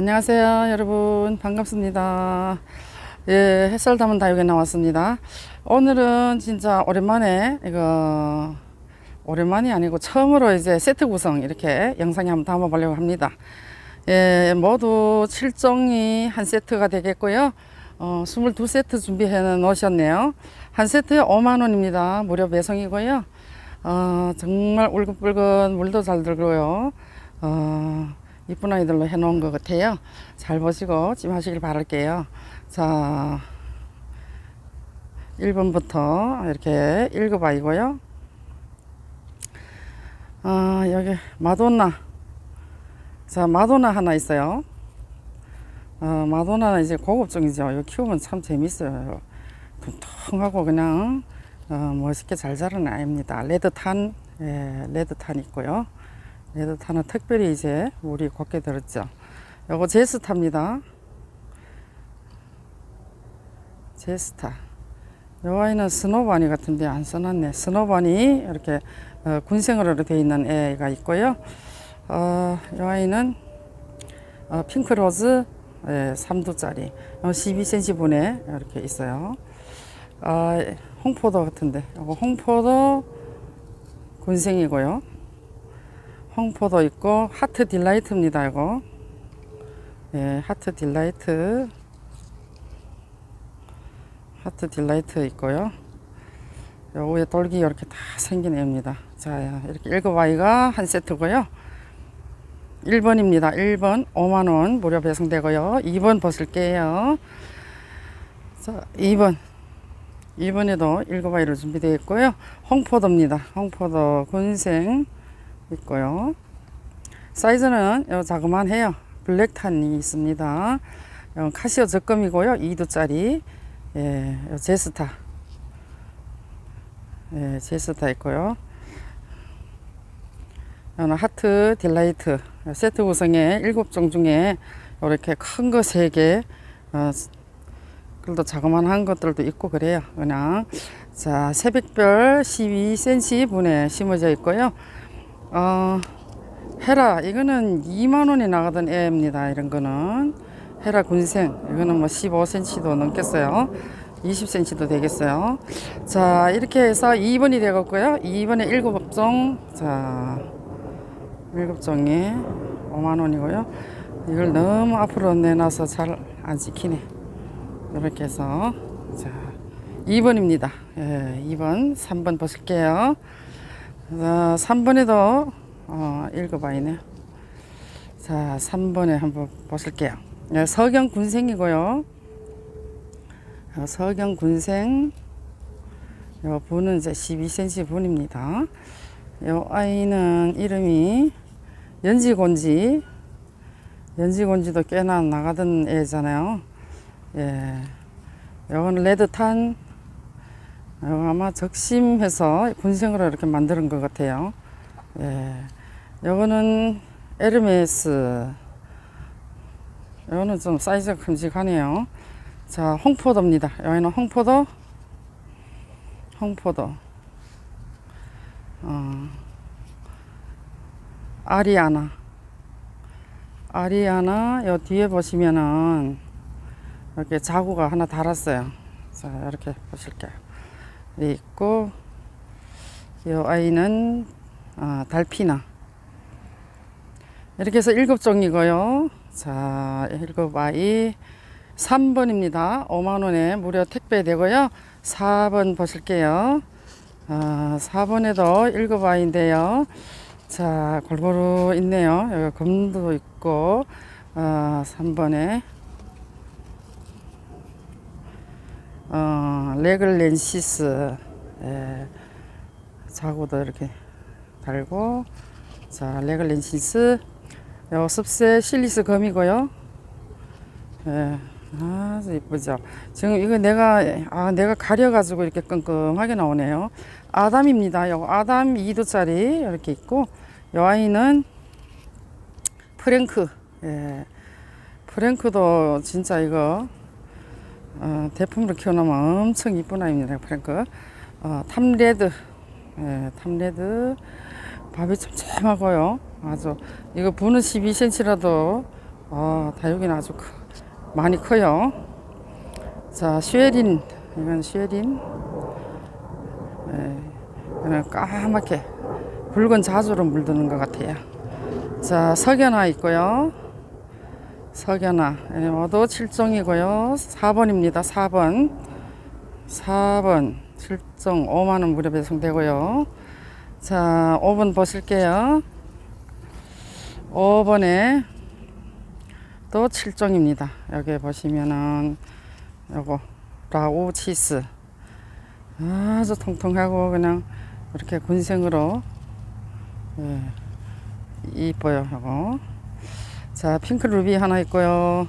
안녕하세요 여러분. 반갑습니다. 예 햇살 담은 다육에 나왔습니다. 오늘은 진짜 오랜만에 이거 오랜만이 아니고 처음으로 이제 세트 구성 이렇게 영상에 한번 담아 보려고 합니다. 예 모두 7종이 한 세트가 되겠고요. 어, 22세트 준비해 놓으셨네요. 한 세트에 5만원입니다. 무료 배송이고요. 어, 정말 울긋불긋 물도 잘 들고요. 어, 이쁜 아이들로 해놓은 것 같아요. 잘 보시고 찜하시길 바랄게요. 자, 1번부터 이렇게 1급 아이고요. 아, 여기 마돈나. 자, 마돈나 하나 있어요. 어, 마돈나는 이제 고급종이죠. 이거 키우면 참 재밌어요. 통통하고 그냥 어, 멋있게 잘 자라는 아이입니다. 레드탄, 예, 레드탄 있고요. 레드탄은 특별히 이제 물이 곱게 들었죠. 요거 제스타입니다. 제스타. 요 아이는 스노바니 같은데 안 써놨네. 스노바니 이렇게 어, 군생으로 되어 있는 애가 있고요. 어, 요 아이는 어, 핑크로즈 예, 3두짜리 12cm 분에 이렇게 있어요. 아, 홍포도 같은데 요거 홍포도 군생이고요. 홍포도 있고 하트 딜라이트입니다 이거. 예 하트 딜라이트. 하트 딜라이트 있고요. 요 위에 돌기 이렇게 다 생긴 애입니다. 자 이렇게 일곱 아이가 한 세트고요. 1번입니다. 1번 5만원 무료 배송되고요. 2번 벗을게요. 자 2번. 2번에도 일곱 아이로 준비되어 있고요. 홍포도입니다. 홍포도 군생 있고요. 사이즈는 요 자그만해요. 블랙탄이 있습니다. 요 카시오 적금이고요. 2두짜리 예, 요 제스타 예, 제스타 있고요. 요는 하트 딜라이트 세트 구성에 7종 중에 이렇게 큰 거 3개 어, 그래도 자그만한 것들도 있고 그래요. 그냥 자 새벽별 12cm 분에 심어져 있고요. 어, 헤라 이거는 2만 원이 나가던 애입니다. 이런 거는 헤라 군생 이거는 뭐 15cm도 넘겠어요. 20cm도 되겠어요. 자 이렇게 해서 2번이 되겠고요. 2번에 7종 자 7종이 5만 원이고요. 이걸 너무 앞으로 내놔서 잘 안 지키네. 이렇게 해서 자 2번입니다. 예, 2번 3번 보실게요. 자, 3번에도 어, 읽어봐야네. 자, 3번에 한번 보실게요. 네, 서경 군생이고요. 어, 서경 군생. 요 분은 이제 12cm 분입니다. 요 아이는 이름이 연지곤지. 연지곤지도 꽤나 나가던 애잖아요. 예. 요거는 레드탄 어, 아마 적심해서 군생으로 이렇게 만드는 것 같아요. 예. 요거는 에르메스. 요거는 좀 사이즈가 큼직하네요. 자, 홍포도입니다. 여기는 홍포도. 홍포도. 어, 아리아나. 아리아나, 요 뒤에 보시면은 이렇게 자구가 하나 달았어요. 자, 이렇게 보실게요. 네, 있고 이 아이는 아, 달피나. 이렇게 해서 일곱 종이고요. 자 일곱 아이 3번입니다. 5만원에 무료 택배 되고요. 4번 보실게요. 아, 4번에도 일곱 아이인데요. 자 골고루 있네요. 여기 검도 있고 아, 3번에 어, 레글렌시스 예, 자고도 이렇게 달고 자 레글렌시스. 요 습세 실리스 검이고요. 예, 아주 이쁘죠. 지금 이거 내가 아 내가 가려 가지고 이렇게 끙끙하게 나오네요. 아담입니다. 요 아담 2두짜리 이렇게 있고 요 아이는 프랭크. 예, 프랭크도 진짜 이거 어, 대품으로 키워놓으면 엄청 이쁜 아이입니다. 프랭크. 어, 탐레드. 예, 탐레드. 밥이 촘촘하고요. 아주. 이거 분은 12cm라도 아, 다육이는 아주 크, 많이 커요. 자, 쉐린. 이건 쉐린. 예, 이거는 까맣게 붉은 자주로 물드는 것 같아요. 자, 석연화 있고요. 석연화. 예, 모두 7종이고요. 4번입니다. 4번. 4번. 7종 5만원 무료 배송되고요. 자, 5번 보실게요. 5번에 또 7종입니다. 여기 보시면은 요거 라오 치스 아주 통통하고 그냥 이렇게 군생으로 예, 이뻐요. 요거 자 핑크 루비 하나 있고요.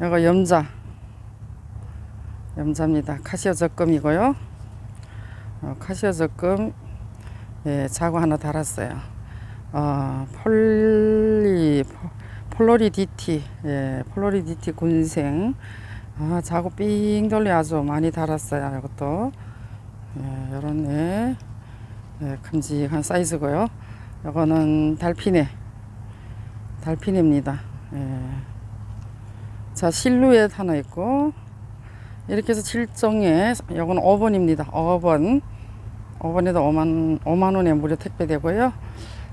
요거 염자 염자입니다. 카시오 적금이고요. 어, 카시오 적금 예, 자구 하나 달았어요. 어, 폴리 포- 폴로리디티 예, 폴로리디티 군생 아, 자구 삥 돌려 아주 많이 달았어요. 이것도 예, 요런 예, 예, 큼직한 사이즈고요. 요거는 달피네 달피네입니다. 예. 자 실루엣 하나 있고 이렇게 해서 7종에 요건 5번입니다. 5번 5번에도 5만, 5만 원에 무료 택배 되고요.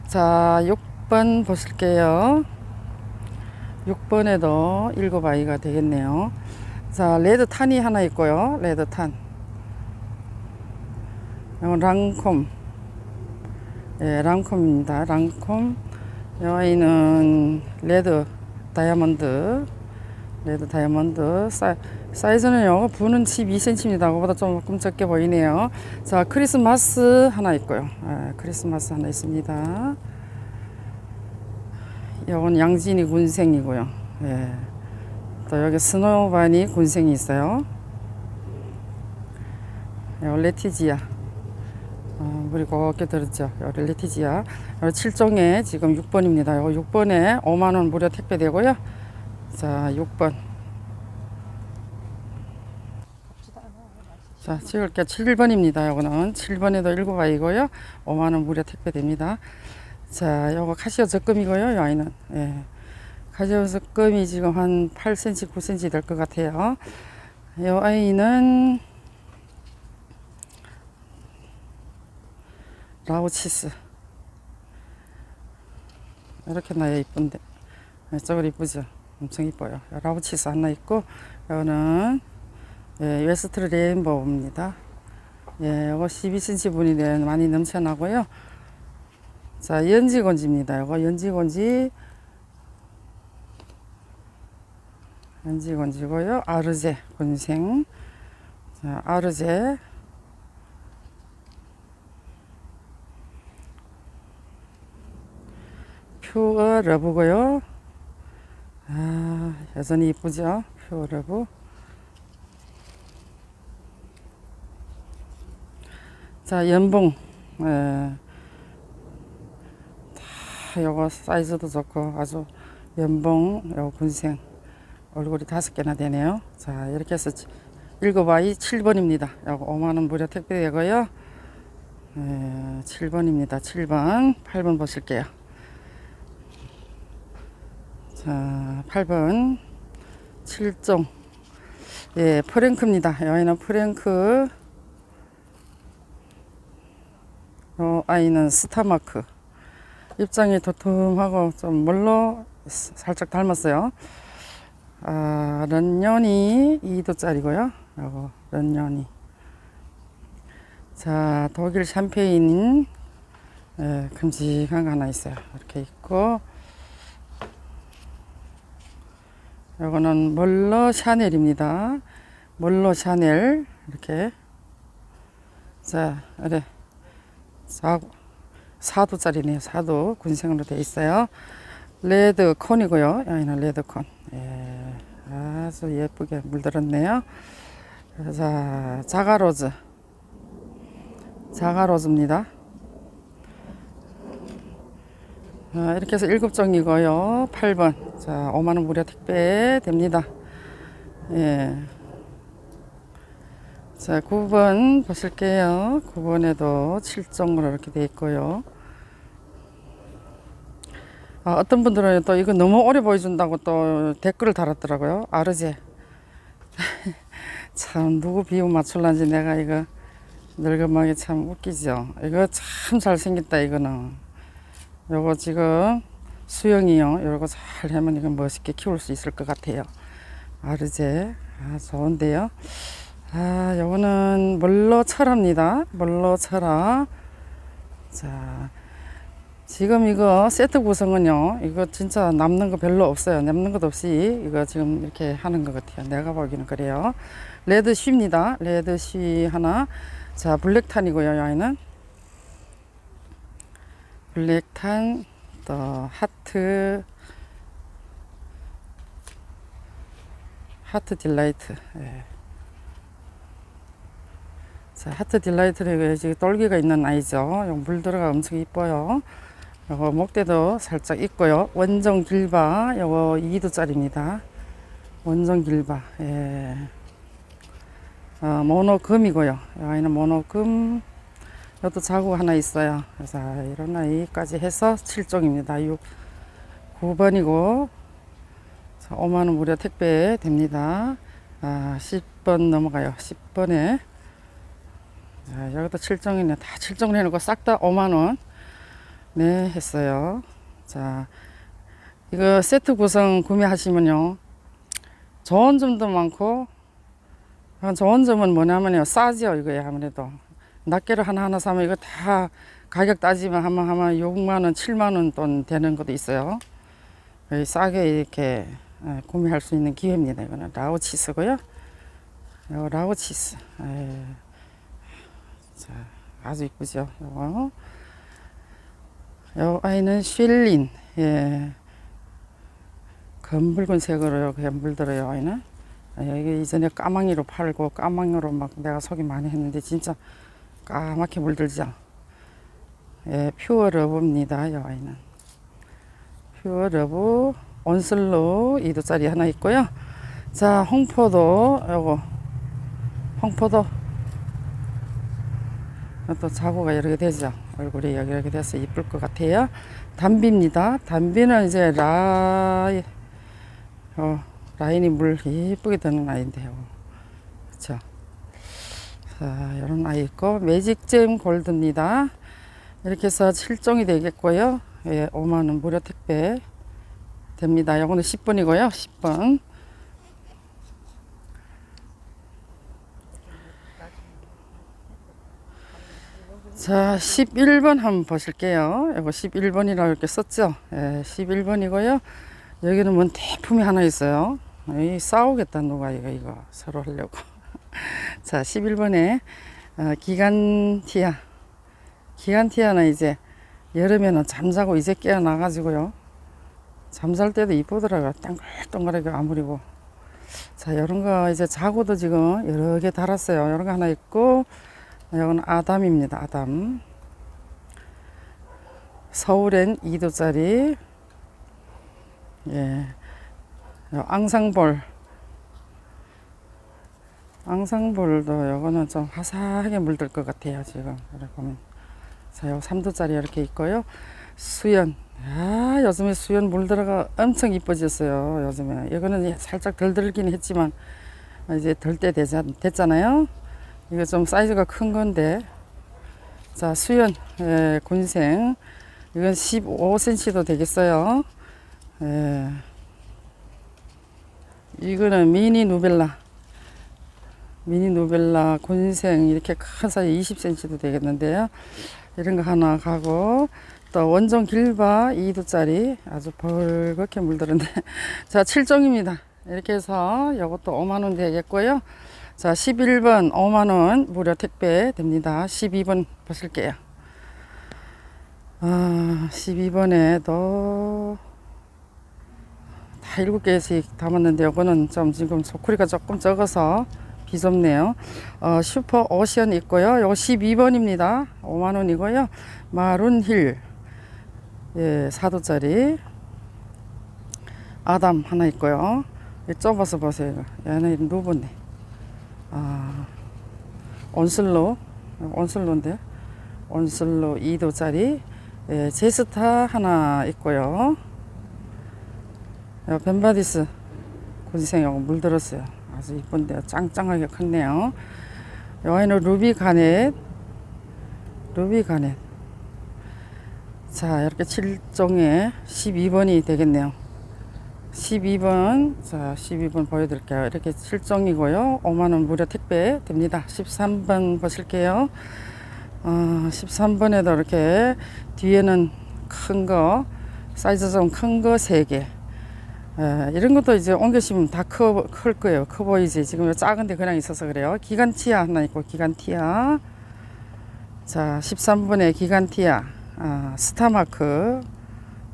자, 6번 보실게요. 6번에도 7아이가 되겠네요. 자, 레드 탄이 하나 있고요. 레드 탄. 이건 랑콤. 예, 랑콤입니다. 랑콤. 이 아이는 레드 다이아몬드. 레드 다이아몬드. 사, 사이즈는요, 부는 12cm입니다. 그보다 조금 적게 보이네요. 자, 크리스마스 하나 있고요. 예, 크리스마스 하나 있습니다. 이건 양진이 군생이고요. 예. 또 여기 스노바니 군생이 있어요. 요 레티지아. 어, 물이 곱게 들었죠. 요 레티지아. 요 7종에 지금 6번입니다. 요 6번에 5만원 무료 택배 되고요. 자, 6번. 자, 찍을게 7번입니다. 요거는 7번에도 7아이고요. 5만원 무료 택배 됩니다. 자, 요거 카시오 적금이고요. 이 아이는. 예. 카시오 적금이 지금 한 8cm, 9cm 될 것 같아요. 이 아이는 라오치스. 이렇게 나야 이쁜데. 네, 저걸 이쁘죠? 엄청 이뻐요. 라오치스 하나 있고, 요거는 예, 웨스트 레인보우입니다. 예, 요거 12cm 분이 된 많이 넘쳐나고요. 자, 연지곤지입니다. 요거 연지곤지. 연지곤지고요. 아르제 군생. 자, 아르제. 퓨어 러브고요. 아, 여전히 이쁘죠? 퓨어 러브. 자, 연봉. 예. 다 요거 사이즈도 좋고 아주 연봉 요 군생 얼굴이 다섯 개나 되네요. 자, 이렇게 해서 치- 일곱 아이 7번입니다. 요거 5만 원 무료 택배 되고요. 예, 7번입니다. 7번. 8번 보실게요. 자, 8번. 7종. 예, 프랭크입니다. 여기는 프랭크. 요 아이는 스타마크. 입장이 도톰하고 좀 멀로 살짝 닮았어요. 아, 런년이 2도짜리고요. 요거 런년이. 자, 독일 샴페인 예, 큼직한 거 하나 있어요. 이렇게 있고 요거는 멀로 샤넬입니다. 멀로 샤넬 이렇게 자, 그래. 4, 4도짜리네요. 4도 군생으로 되어 있어요. 레드 콘이고요. 여기는 레드 콘. 예, 아주 예쁘게 물들었네요. 자, 자가로즈. 자가로즈입니다. 아, 이렇게 해서 7종이고요. 8번. 자, 5만원 무료 택배 됩니다. 예. 자, 9번 보실게요. 9번에도 7종으로 이렇게 돼 있고요. 아, 어떤 분들은 또 이거 너무 오래 보여준다고 또 댓글을 달았더라고요. 아르제. 참 누구 비유 맞출란지 내가 이거 늙음하게 참 웃기죠. 이거 참 잘생겼다 이거는. 요거 지금 수영이요. 요거 잘 하면 이거 멋있게 키울 수 있을 것 같아요. 아르제. 아 좋은데요. 아 요거는 멀로철합니다. 멀로철합. 자 지금 이거 세트 구성은요. 이거 진짜 남는 거 별로 없어요. 남는 것 없이 이거 지금 이렇게 하는 것 같아요. 내가 보기는 그래요. 레드 쉬입니다. 레드 쉬 하나. 자, 블랙탄이고요. 여기는 블랙탄, 또 하트, 하트 딜라이트. 예. 자, 하트 딜라이트는 지금 떨기가 있는 아이죠. 요물 들어가 엄청 이뻐요. 요거 목대도 살짝 있고요. 원정 길바, 요거 2도짜리입니다. 원정 길바, 예. 어, 모노금이고요. 이 아이는 모노금. 이것도 자국 하나 있어요. 그래서 이런 아이까지 해서 7종입니다. 6, 9번이고, 5만원 무료 택배 됩니다. 아, 10번 넘어가요. 10번에. 자, 여기도 7종이네. 다 7종을 해놓고 싹 다 5만원. 네, 했어요. 자, 이거 세트 구성 구매하시면요. 좋은 점도 많고, 아, 좋은 점은 뭐냐면요. 싸죠, 이거야, 아무래도. 낱개를 하나하나 사면 이거 다 가격 따지면 하면 6만원, 7만원 돈 되는 것도 있어요. 싸게 이렇게 예, 구매할 수 있는 기회입니다. 이거는 라오치스고요. 요 라오치스. 예. 자, 아주 이쁘죠. 요거. 요 아이는 쉘린. 예. 검붉은 색으로 이렇게 물들어요, 아이는. 아, 여기 이전에 까망이로 팔고 까망이로 막 내가 속이 많이 했는데 진짜 까맣게 물들죠. 예, 퓨어 러브입니다. 이 아이는. 퓨어 러브 온슬로 2도짜리 하나 있고요. 자, 홍포도 요거 홍포도 또 여러 개 되죠. 얼굴이 여기 이렇게 돼서 이쁠 것 같아요. 담비입니다. 담비는 이제 라 어, 라인이 물 이쁘게 드는 아이인데요. 자, 이런 아이 있고 매직잼 골드입니다. 이렇게 해서 7종이 되겠고요. 예, 5만 원 무료 택배 됩니다. 요거는 10번이고요. 10번. 자, 11번 한번 보실게요. 이거 11번이라고 이렇게 썼죠. 예, 11번이고요. 여기는 뭔 대품이 하나 있어요. 이 싸우겠다 누가 이거 이거 서로 하려고. 자, 11번에 어, 기간티아. 기간티아는 이제 여름에는 잠자고 이제 깨어나 가지고요. 잠잘 때도 이쁘더라고요. 동글동글하게 아무리고. 자, 이런 거 이제 자고도 지금 여러 개 달았어요. 이런 거 하나 있고, 이건 아담입니다. 아담. 서울엔 2도짜리. 예. 요 앙상볼. 앙상볼도 요거는 좀 화사하게 물들 것 같아요. 지금. 이렇게 보면. 자, 요 3도짜리 이렇게 있고요. 수연. 아, 요즘에 수연 물들어가 엄청 이뻐졌어요. 요즘에. 이거는 살짝 덜 들긴 했지만, 이제 덜 때 됐잖아요. 이거 좀 사이즈가 큰 건데. 자, 수연, 예, 군생. 이건 15cm도 되겠어요. 예. 이거는 미니 누벨라. 미니 누벨라 군생 이렇게 큰 사이즈 20cm도 되겠는데요. 이런 거 하나 가고 또 원종 길바 2도짜리 아주 벌겋게 물들었는데 자 7종입니다. 이렇게 해서 이것도 5만원 되겠고요. 자 11번 5만원 무료 택배 됩니다. 12번 보실게요. 아 12번에도 다 7개씩 담았는데 이거는 좀 지금 소쿠리가 조금 적어서 비좁네요. 어, 슈퍼 오션 있고요. 요거 12번입니다. 5만 원이고요. 마룬힐 예, 4도짜리 아담 하나 있고요. 이 좁아서 보세요. 얘는 누브네. 아, 온슬로 온슬로인데 온슬로 2도짜리 예, 제스타 하나 있고요. 요 벤바디스 고지생하고 물들었어요. 아주 이쁜데요. 짱짱하게 컸네요. 요 아이는 루비 가넷. 루비 가넷. 자, 이렇게 7종에 12번이 되겠네요. 12번. 자, 12번 보여드릴게요. 이렇게 7종이고요. 5만원 무료 택배 됩니다. 13번 보실게요. 어, 13번에도 이렇게 뒤에는 큰 거, 사이즈 좀 큰 거 3개. 에, 이런 것도 이제 옮겨 심으면 다 커, 클 거예요. 커 보이지? 지금 요 작은데 그냥 있어서 그래요. 기간티아 하나 있고, 기간티아. 자, 13번에 기간티아. 아, 스타마크.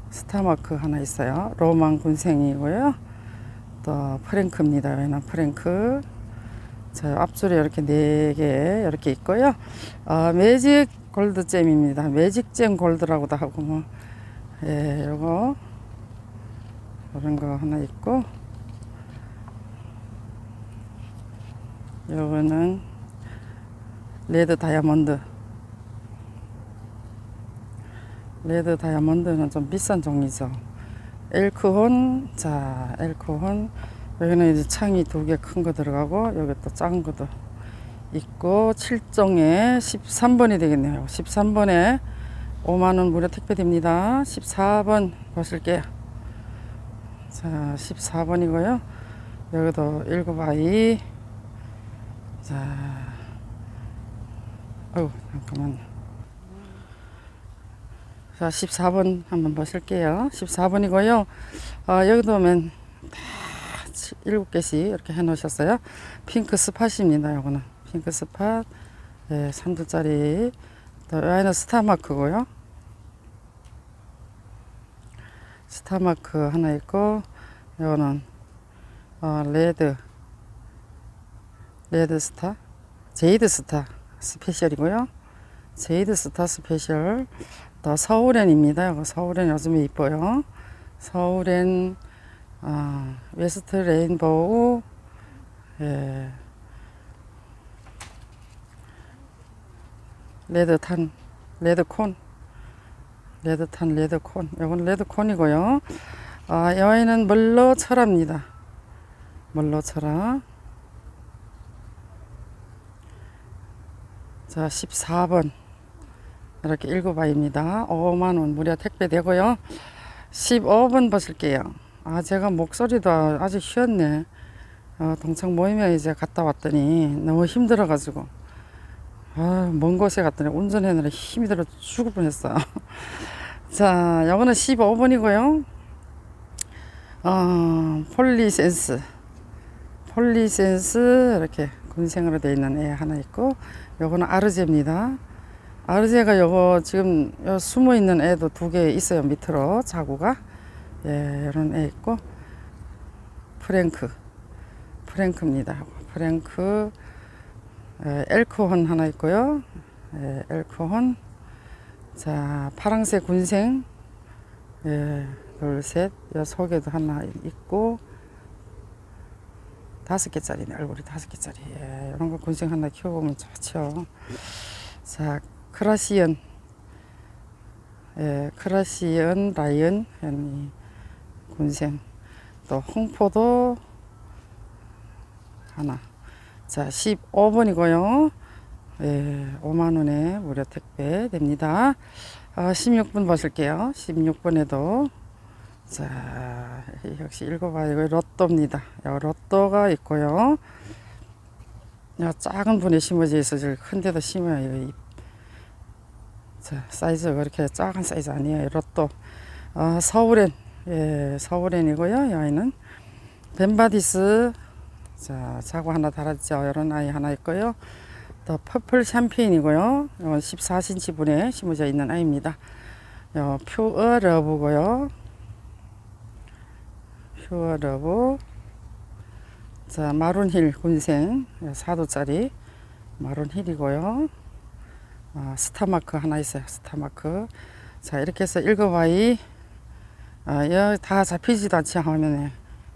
스타마크 하나 있어요. 로망 군생이고요. 또 프랭크입니다. 얘는 프랭크. 자, 앞줄에 이렇게 네 개 이렇게 있고요. 어, 매직 골드잼입니다. 매직잼 골드라고도 하고 뭐 예, 요거 그런 거 하나 있고 요거는 레드 다이아몬드 레드 다이아몬드는 좀 비싼 종이죠. 엘크혼 자 엘크혼 여기는 이제 창이 두 개 큰 거 들어가고 여기 또 작은 것도 있고 7종에 13번이 되겠네요. 13번에 5만 원 무료 택배 됩니다. 14번 보실게요. 자, 14번이고요. 여기도 7아이. 자, 어우, 잠깐만. 자, 14번 한번 보실게요. 14번이고요. 어, 여기도 오면 다 7개씩 이렇게 해 놓으셨어요. 핑크 스팟입니다. 요거는. 핑크 스팟. 예, 3두짜리. 또 여기는 스타마크고요. 스타마크 하나 있고 요거는 어, 레드 레드 스타 제이드 스타 스페셜이고요. 제이드 스타 스페셜 또 서울엔입니다. 서울엔 요즘에 이뻐요. 서울엔 아, 웨스트 레인보우 예. 레드 탄 레드 콘 레드탄 레드콘. 이건 레드콘이고요. 아, 이 아이는 멀로철합니다. 멀로철화 자 14번. 이렇게 일곱 아이입니다. 5만원. 무료 택배 되고요. 15번 보실게요. 아 제가 목소리도 아주 쉬었네. 어, 동창 모임에 이제 갔다 왔더니 너무 힘들어 가지고 아, 먼 곳에 갔더니 운전하느라 힘이 들어 죽을 뻔했어요. 자, 요거는 15번이고요. 어, 폴리센스. 폴리센스 이렇게 군생으로 되어 있는 애 하나 있고 요거는 아르제입니다. 아르제가 요거 지금 요 숨어 있는 애도 두 개 있어요. 밑으로 자구가. 예, 이런 애 있고 프랭크. 프랭크입니다. 프랭크 에, 엘코혼 하나 있고요. 에, 엘코혼. 자, 파랑색 군생. 예, 둘, 셋. 여 속에도 하나 있고. 다섯 개짜리네. 얼굴이 다섯 개짜리. 예, 이런 거 군생 하나 키워보면 좋죠. 자, 크라시언. 예, 크라시언 라이언. 이 군생. 또 홍포도 하나. 자, 15번이고요. 예, 5만원에 무료 택배 됩니다. 아, 16번 보실게요. 16번에도. 자, 역시 읽어봐요. 로또입니다. 요 로또가 있고요. 요 작은 분에 심어져 있어. 큰 데도 심어요. 이 자, 사이즈가 그렇게 작은 사이즈 아니에요. 로또. 아, 서울엔. 예, 서울엔이고요. 이 아이는. 벤바디스 자, 자구 하나 달았죠. 이런 아이 하나 있고요. 또 퍼플 샴페인이고요. 이건 14cm 분에 심어져 있는 아이입니다. 요 퓨어 러브고요. 퓨어 러브. 자, 마룬힐 군생 4도짜리 마룬힐이고요. 아, 스타마크 하나 있어요. 스타마크. 자, 이렇게 해서 일곱 아이 아, 여기 다 잡히지도 않지 화면에.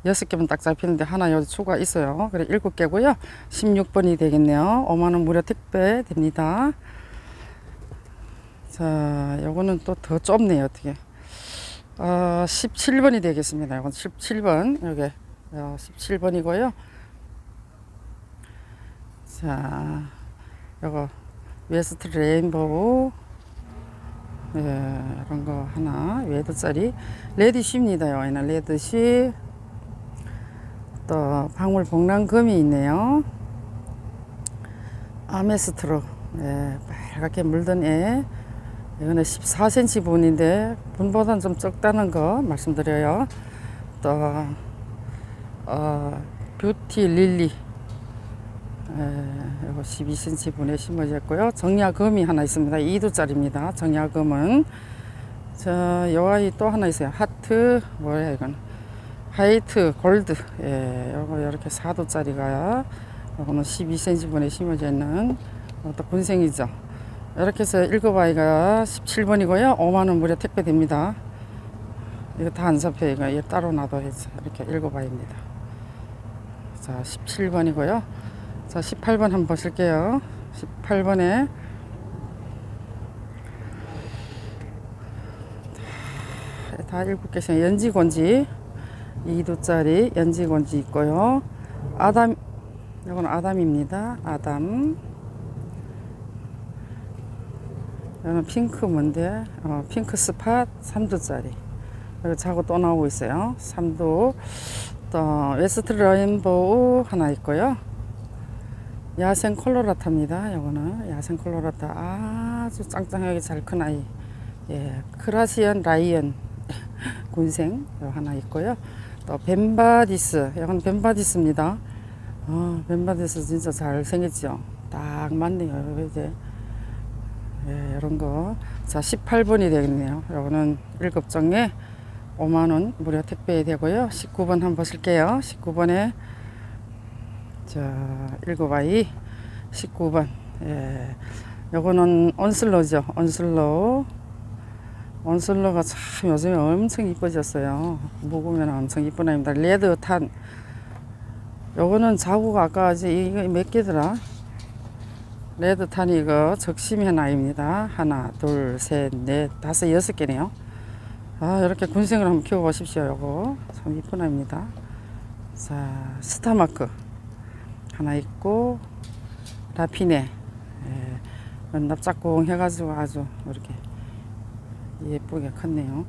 여섯 개면 딱 잡히는데 하나 여기 추가 있어요. 그래 일곱 개고요. 16번이 되겠네요. 5만 원 무료 택배 됩니다. 자, 요거는 또 더 좁네요. 어떻게? 어, 17번이 되겠습니다. 이건 17번. 여기 어, 17번이고요. 자, 요거 웨스트 레인보우 예, 이런 거 하나 레드짜리 레드쉬입니다. 여기는 레드쉬 또 방울 복랑금이 있네요. 아메스트로 예, 빨갛게 물든 애 이거는 14cm 분인데 분보다는 좀 적다는 거 말씀드려요. 또 어, 뷰티 릴리 예, 이거 12cm 분에 심어졌고요. 정야금이 하나 있습니다. 2두짜리입니다. 정야금은 자, 요 아이 또 하나 있어요. 하트 뭐야 이건 화이트 골드 예, 요거 이렇게 4두짜리가 요거는 12cm 분에 심어져 있는 또 군생이죠. 이렇게 해서 일곱 아이가 17번이고요. 5만 원 무료 택배됩니다. 이거 다 안 잡혀 이거 이거 따로 놔둬야지. 이렇게 일곱 아이입니다. 자, 17번이고요. 자, 18번 한번 보실게요. 18번에 다 일곱 개씩 연지곤지 2도짜리 연지곤지 있고요. 아담 이건 아담입니다. 아담 이거는 핑크 뭔데? 어, 핑크 스팟 3도짜리 여기 자고 또 나오고 있어요. 3도 또 웨스트 레인보우 하나 있고요. 야생 콜로라타입니다. 요거는 야생 콜로라타 아주 짱짱하게 잘 큰 아이. 예, 크라시안 라이언 군생 요 하나 있고요. 또 벤바디스, 이건 벤바디스입니다. 어, 벤바디스 진짜 잘 생겼죠. 딱 맞네요. 이제 예, 이런 거. 자, 18번이 되겠네요. 요거는 1급정에 5만원 무료 택배 되고요. 19번 한번 보실게요. 19번에 자, 7아이 19번. 예. 요거는 온슬로죠. 온슬로. 온슬로가 참 요즘에 엄청 이뻐졌어요. 먹으면 엄청 이쁜 아입니다. 레드 탄. 요거는 자구가 아까 이거 몇 개더라? 레드 탄이 이거 적심의 나입니다. 하나, 둘, 셋, 넷, 다섯, 여섯 개네요. 아, 이렇게 군생을 한번 키워보십시오. 요거 참 이쁜 아입니다. 자, 스타마크 하나 있고 라피네 예, 납작공 해가지고 아주 이렇게 예쁘게 컸네요.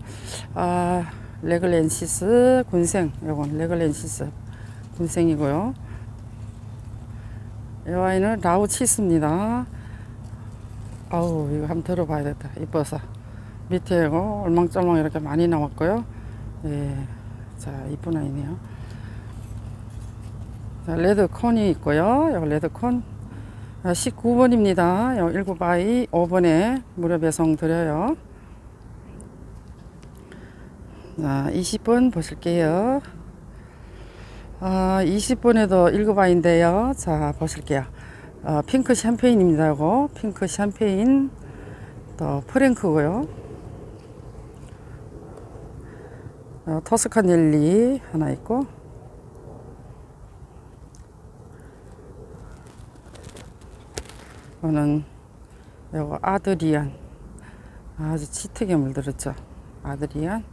아, 레글렌시스 군생 요건 레글렌시스 군생이고요. 이 아이는 라우치스입니다. 아우 이거 한번 들어봐야겠다. 이뻐서 밑에 이거 얼망절망 이렇게 많이 나왔고요. 예, 자 이쁜 아이네요. 자, 레드콘이 있고요. 여기 레드콘 19번입니다. 여기 7아이 5번에 무료 배송 드려요. 자, 20번 보실게요. 아, 20번에도 7아이인데요. 자, 보실게요. 어, 핑크 샴페인입니다. 이거 핑크 샴페인 또 프랭크고요. 어, 토스카 넬리 하나 있고 이거는 요거 아드리안 아주 짙게 물들었죠 아드리안 요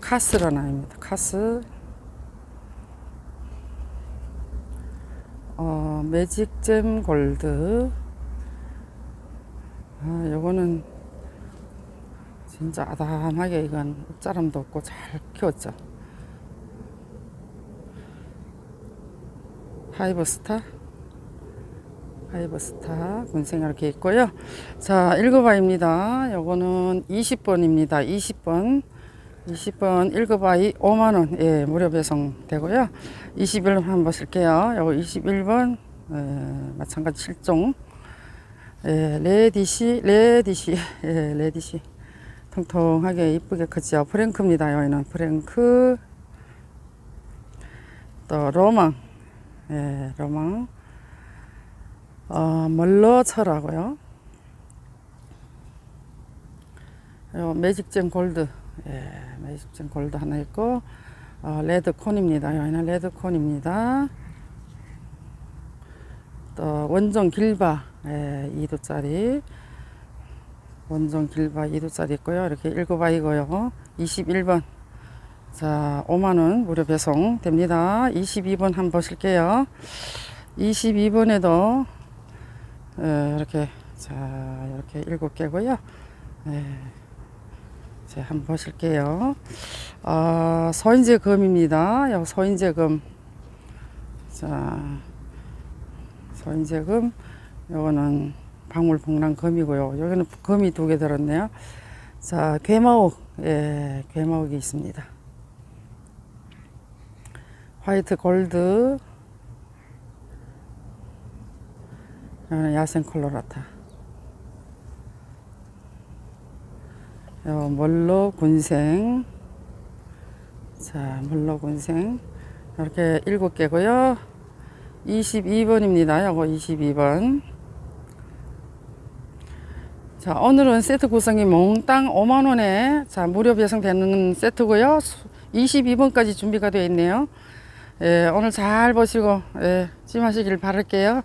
카스라는 아닙니다 카스 어, 매직잼 골드 아, 요거는 진짜 아담하게 이건 옥자람도 없고 잘 키웠죠 하이버스타 하이버스타 군생 이렇게 있고요. 자, 1급아입니다. 요거는 20번입니다. 20번. 20번 1급 아이 5만원. 예, 무료 배송 되고요. 21번 한번 보실게요. 요거 21번. 예, 마찬가지 실종. 예, 레디시, 레디시. 예, 레디시. 통통하게 이쁘게 크죠. 프랭크입니다. 여기는 프랭크. 또 로망. 예, 로망. 어, 멀러처라고요. 요 매직잼 골드, 예, 매직잼 골드 하나 있고, 어, 레드콘입니다. 여기는 레드콘입니다. 또 원종 길바, 예, 2도짜리. 원종 길바 2두짜리 있고요. 이렇게 1구바이고요. 21번. 자, 5만원 무료 배송 됩니다. 22번 한번 보실게요. 22번에도 어, 이렇게 자 이렇게 일곱 개고요. 네. 자 한번 보실게요. 아 소인제 금입니다. 요 소인제 금. 자 소인제 금. 요거는 방울 복랑 금이고요. 여기는 금이 두 개 들었네요. 자 괴마옥 예 괴마옥이 있습니다. 화이트 골드 여기는 야생 콜로라타. 요 멀로 군생. 자, 멀로 군생. 이렇게 일곱 개고요. 22번입니다. 요거 22번. 자, 오늘은 세트 구성이 몽땅 5만원에 자, 무료 배송되는 세트고요. 22번까지 준비가 되어 있네요. 예, 오늘 잘 보시고, 예, 찜하시길 바랄게요.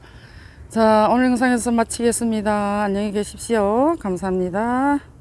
자, 오늘 영상에서 마치겠습니다. 안녕히 계십시오. 감사합니다.